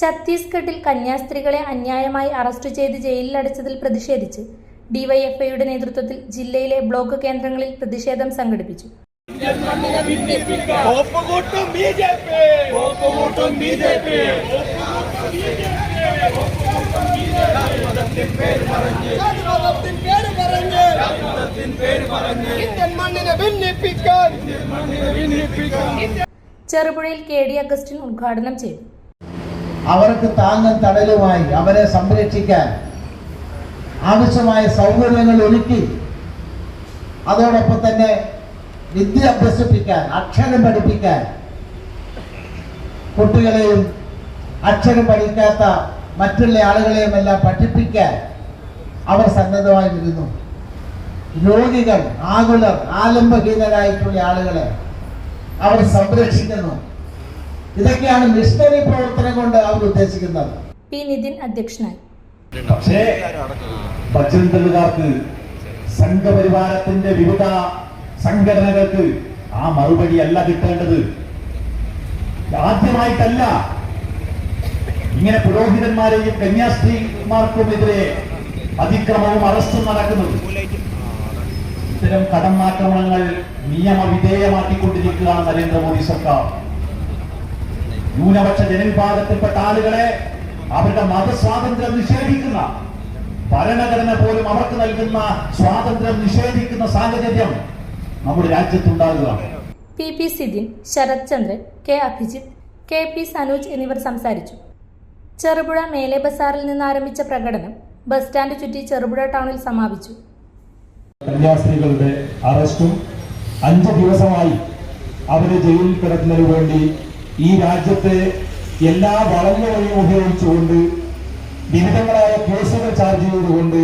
ഛത്തീസ്ഗഡിൽ കന്യാസ്ത്രീകളെ അന്യായമായി അറസ്റ്റ് ചെയ്ത് ജയിലിലടച്ചതിൽ പ്രതിഷേധിച്ച് ഡിവൈഎഫ്ഐയുടെ നേതൃത്വത്തിൽ ജില്ലയിലെ ബ്ലോക്ക് കേന്ദ്രങ്ങളിൽ പ്രതിഷേധം സംഘടിപ്പിച്ചു. ചെറുപുഴയിൽ കെ ഡി അഗസ്റ്റിൻ ഉദ്ഘാടനം ചെയ്തു. അവർക്ക് താങ്ങും തണലുമായി അവരെ സംരക്ഷിക്കാൻ ആവശ്യമായ സൗകര്യങ്ങൾ ഒരുക്കി. അതോടൊപ്പം തന്നെ വിദ്യ അഭ്യസിപ്പിക്കാൻ അക്ഷരം പഠിപ്പിക്കാൻ കുട്ടികളെയും അക്ഷരം പഠിക്കാത്ത മറ്റുള്ള ആളുകളെയും എല്ലാം പഠിപ്പിക്കാൻ അവർ സന്നദ്ധമായി നിൽക്കുന്നു രോഗികൾ ആകുലർ ആലംബഹീനരായിട്ടുള്ള ആളുകളെ അവർ സംരക്ഷിക്കുന്നു. ഇതൊക്കെയാണ് മിഷണറി പ്രവർത്തനം കൊണ്ട് അവർ ഉദ്ദേശിക്കുന്നത്. പി നിതിൻ അധ്യക്ഷനായി. പക്ഷേ പശ്ചിമബംഗാൾക്ക് സംഘപരിവാരത്തിന്റെ വിവിധ സംഘടനകൾക്ക് ആ മറുപടി അല്ല കിട്ടേണ്ടത്. ആദ്യമായിട്ടല്ല. ഇങ്ങനെ പുരോഹിതന്മാരെയും കന്യാസ്ത്രീമാർക്കുമെതിരെ അതിക്രമവും അറസ്റ്റും നടക്കുന്നത്. ഇത്തരം കടമാക്രമണങ്ങൾ നിയമവിധേയമാക്കിക്കൊണ്ടിരിക്കുകയാണ് നരേന്ദ്രമോദി സർക്കാർ. ന്യൂനപക്ഷ ജനവിഭാഗത്തിൽപ്പെട്ട ആളുകളെ അവരുടെ മതസ്വാതന്ത്ര്യം നിഷേധിക്കുന്ന ഭരണഘടന പോലും അവർക്ക് നൽകുന്ന സ്വാതന്ത്ര്യം നിഷേധിക്കുന്ന സാഹചര്യം നമ്മുടെ രാജ്യത്തുണ്ടാകുക P P Sidin Sarath Chandran K Abhijith K P Sanooj എന്നിവർ സംസാരിച്ചു. ചെറുപുഴ മേലെ ബസാറിൽ നിന്ന് ആരംഭിച്ച പ്രകടനം ബസ് സ്റ്റാൻഡ് ചുറ്റി ചെറുപുഴ ടൗണിൽ സമാപിച്ചു. കന്യാസ്ത്രീകളുടെ അറസ്റ്റും അഞ്ച് ദിവസമായി അവരെ ജയിലിൽ കിടക്കുന്നതിന് വേണ്ടി ഈ രാജ്യത്തെ എല്ലാ വളഞ്ഞുവഴിയും ഉപയോഗിച്ചുകൊണ്ട് വിവിധങ്ങളായ കേസുകൾ ചാർജ് ചെയ്തുകൊണ്ട്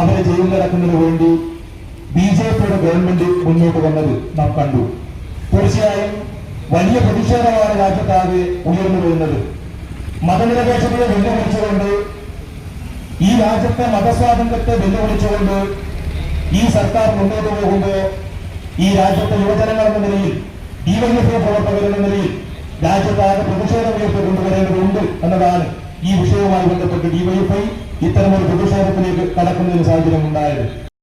അവരെ ജയിലിലടക്കുന്നതിന് വേണ്ടി ബി ജെ പിയുടെ ഗവൺമെന്റ് മുന്നോട്ട് വന്നത് നാം കണ്ടു. തീർച്ചയായും വലിയ പ്രതിഷേധമാണ് രാജ്യത്താകെ ഉയർന്നു വരുന്നത്. മതനിരപേക്ഷതയെ വെല്ലുവിളിച്ചുകൊണ്ട് ഈ രാജ്യത്തെ മതസ്വാതന്ത്ര്യത്തെ വെല്ലുവിളിച്ചുകൊണ്ട് ഈ സർക്കാർ മുന്നോട്ട് പോകുമ്പോൾ ഈ രാജ്യത്തെ യുവജനങ്ങൾ എന്ന നിലയിൽ ഡിവൈഎഫ്ഐ പ്രവർത്തകർ എന്ന നിലയിൽ രാജ്യത്താകെ പ്രതിഷേധ ഉയർത്തി കൊണ്ടുവരേണ്ടതുണ്ട് എന്നതാണ് ഈ വിഷയവുമായി ബന്ധപ്പെട്ട് ഡിവൈഎഫ്ഐ ഇത്തരമൊരു പ്രതിഷേധത്തിലേക്ക് കടക്കുന്നതിന് സാഹചര്യം ഉണ്ടായത്